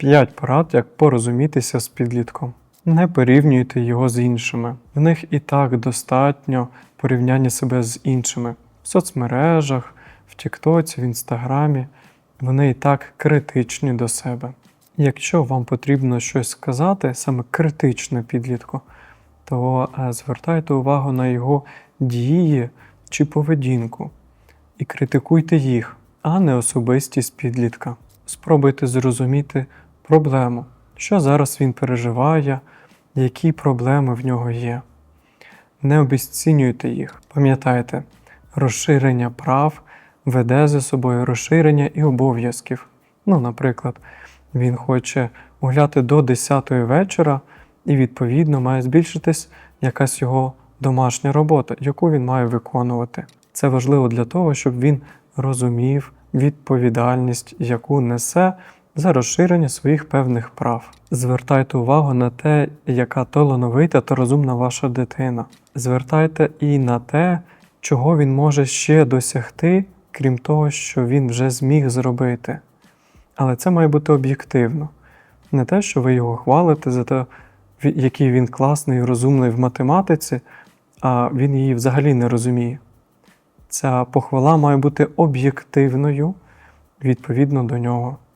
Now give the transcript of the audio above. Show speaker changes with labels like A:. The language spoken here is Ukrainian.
A: 5 порад, як порозумітися з підлітком. Не порівнюйте його з іншими. В них і так достатньо порівняння себе з іншими. В соцмережах, в Тіктоці, в Інстаграмі. Вони і так критичні до себе. Якщо вам потрібно щось сказати, саме критичне підлітку, то е, звертайте увагу на його дії чи поведінку і критикуйте їх, а не особистість підлітка. Спробуйте зрозуміти проблему, що зараз він переживає, які проблеми в нього є. Не обесцінюйте їх. Пам'ятайте, розширення прав веде за собою розширення і обов'язків. Ну, наприклад, він хоче гуляти до 10 вечора, і відповідно має збільшитись якась його домашня робота, яку він має виконувати. Це важливо для того, щоб він розумів відповідальність, яку несе за розширення своїх певних прав. Звертайте увагу на те, яка талановита та розумна ваша дитина. Звертайте і на те, чого він може ще досягти, крім того, що він вже зміг зробити. Але це має бути об'єктивно. Не те, що ви його хвалите за те, який він класний і розумний в математиці, а він її взагалі не розуміє. Ця похвала має бути об'єктивною відповідно до нього.